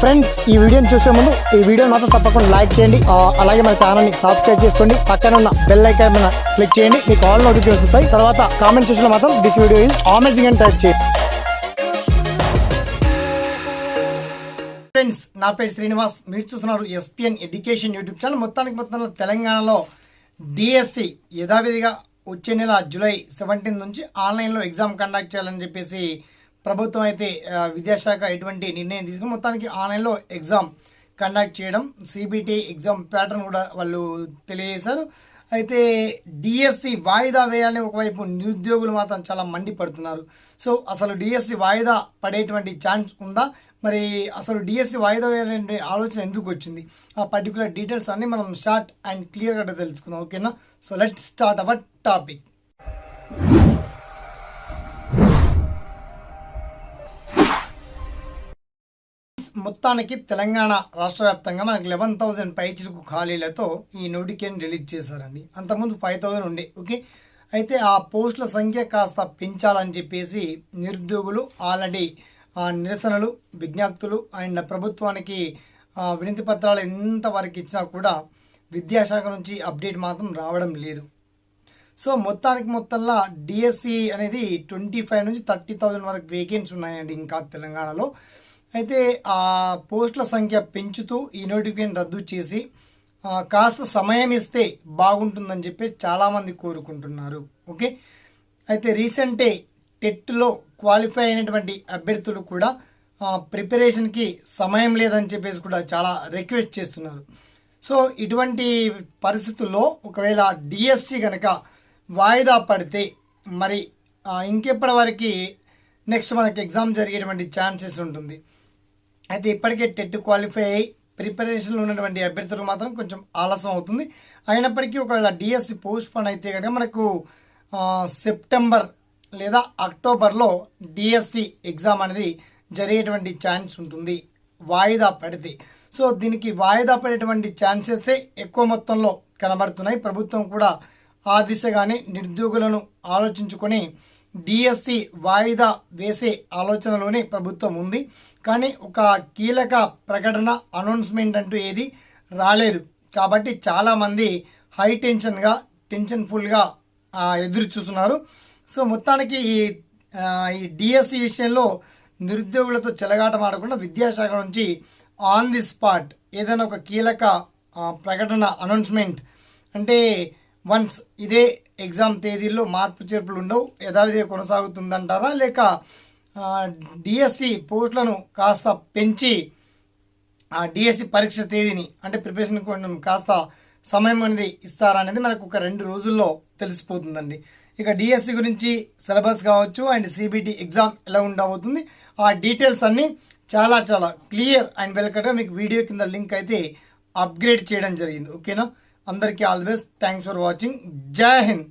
Friends ఈ వీడియోని చూసే ముందు ఈ వీడియో మాత్రం తప్పకుండా లైక్ చేయండి. అలాగే మన ఛానల్ని సబ్స్క్రైబ్ చేసుకోండి. పక్కన ఉన్న బెల్ ఐకాన్ మీద క్లిక్ చేయండి. మీకు ఆల్ నోటిఫికేషన్ వస్తాయి. తర్వాత కామెంట్ చూసిన మాత్రం దిస్ వీడియో ఈజ్ అమేజింగ్ అని టైప్ చేయండి. ఫ్రెండ్స్ నా పేరు శ్రీనివాస్. మీరు చూస్తున్నారు ఎస్పిఎన్ ఎడ్యుకేషన్ యూట్యూబ్ ఛానల్ మొత్తానికి మొత్తంలో తెలంగాణలో డిఎస్సి యథావిధిగా వచ్చే నెల జూలై సెవెంటీన్ నుంచి ఆన్లైన్లో ఎగ్జామ్ కండక్ట్ చేయాలని చెప్పేసి ప్రభుత్వం అయితే విద్యాశాఖ ఎటువంటి నిర్ణయం తీసుకుని మొత్తానికి ఆన్లైన్లో ఎగ్జామ్ కండక్ట్ చేయడం సిబిటి ఎగ్జామ్ ప్యాటర్న్ కూడా వాళ్ళు తెలియజేశారు. అయితే డిఎస్సి వాయిదా వేయాలని ఒకవైపు నిరుద్యోగులు మాత్రం చాలా మండిపడుతున్నారు. సో అసలు డిఎస్సి వాయిదా పడేటువంటి ఛాన్స్ ఉందా? మరి అసలు డిఎస్సి వాయిదా వేయాలనే ఆలోచన ఎందుకు వచ్చింది? ఆ పర్టికులర్ డీటెయిల్స్ అన్ని మనం షార్ట్ అండ్ క్లియర్గా తెలుసుకుందాం ఓకేనా? So let start our topic. మొత్తానికి తెలంగాణ రాష్ట్ర వ్యాప్తంగా మనకు లెవెన్ థౌసండ్ పైచిలకు ఖాళీలతో ఈ నోటిఫికేషన్ రిలీజ్ చేశారండి. అంతకుముందు ఫైవ్ థౌసండ్ ఉండే ఓకే? అయితే ఆ పోస్టుల సంఖ్య కాస్త పెంచాలని చెప్పేసి నిరుద్యోగులు ఆల్రెడీ ఆ, నిరసనలు విజ్ఞప్తులు అండ్ ప్రభుత్వానికి వినతి పత్రాలు ఎంతవరకు ఇచ్చినా కూడా విద్యాశాఖ నుంచి అప్డేట్ మాత్రం రావడం లేదు. సో మొత్తానికి మొత్తంలో డిఎస్సి అనేది ట్వంటీ ఫైవ్ నుంచి థర్టీ థౌజండ్ వరకు వేకెన్సీ ఉన్నాయండి ఇంకా తెలంగాణలో. అయితే ఆ పోస్టుల సంఖ్య పెంచుతూ ఈ నోటిఫికేషన్ రద్దు చేసి కాస్త సమయం ఇస్తే బాగుంటుందని చెప్పి చాలామంది కోరుకుంటున్నారు. ఓకే? అయితే రీసెంటే టెట్లో క్వాలిఫై అయినటువంటి అభ్యర్థులు కూడా ప్రిపరేషన్కి సమయం లేదని చెప్పేసి కూడా చాలా రిక్వెస్ట్ చేస్తున్నారు. సో ఇటువంటి పరిస్థితుల్లో ఒకవేళ డిఎస్సి కనుక వాయిదా పడితే మరి ఇంకెప్పటి వరకు నెక్స్ట్ మనకి ఎగ్జామ్ జరిగేటువంటి ఛాన్సెస్ ఉంటుంది. అయితే ఇప్పటికే టెట్ క్వాలిఫై అయ్యి ప్రిపరేషన్లో ఉన్నటువంటి అభ్యర్థులు మాత్రం కొంచెం ఆలస్యం అవుతుంది. అయినప్పటికీ ఒకవేళ డిఎస్సి పోస్ట్ పోన్ అయితే కనుక మనకు సెప్టెంబర్ లేదా అక్టోబర్లో డిఎస్సి ఎగ్జామ్ అనేది జరిగేటువంటి ఛాన్స్ ఉంటుంది. వాయిదా పడితే. సో దీనికి వాయిదా పడేటువంటి ఛాన్సెసే ఎక్కువ మొత్తంలో కనబడుతున్నాయి. ప్రభుత్వం కూడా ఆ దిశగానే నిరుద్యోగులను ఆలోచించుకొని డిఎస్సి వాయిదా వేసే ఆలోచనలోనే ప్రభుత్వం ఉంది. కానీ ఒక కీలక ప్రకటన అనౌన్స్మెంట్ అంటూ ఏది రాలేదు. కాబట్టి చాలామంది హై టెన్షన్గా టెన్షన్ఫుల్గా ఎదురు చూస్తున్నారు. సో మొత్తానికి ఈ ఈ డిఎస్సి విషయంలో నిరుద్యోగులతో చెలగాటం ఆడకుండా విద్యాశాఖ నుంచి ఆన్ ది స్పాట్ ఏదైనా ఒక కీలక ప్రకటన అనౌన్స్మెంట్ అంటే వన్స్ ఇదే ఎగ్జామ్ తేదీల్లో మార్పు చేర్పులు ఉండవు యథావిధిగా కొనసాగుతుందంటారా? లేక డిఎస్సి పోస్టులను కాస్త పెంచి ఆ డిఎస్సి పరీక్ష తేదీని అంటే ప్రిపరేషన్ కొంచెం కాస్త సమయం అనేది ఇస్తారా అనేది మనకు ఒక రెండు రోజుల్లో తెలిసిపోతుందండి. ఇక డిఎస్సి గురించి సిలబస్ కావచ్చు అండ్ సిబిటి ఎగ్జామ్ ఎలా ఉండబోతుంది ఆ డీటెయిల్స్ అన్నీ చాలా చాలా క్లియర్ అండ్ వెల్కట్గా మీకు వీడియో కింద లింక్ అయితే అప్గ్రేడ్ చేయడం జరిగింది. ఓకేనా? అందరికీ all the best thanks for watching జై హింద్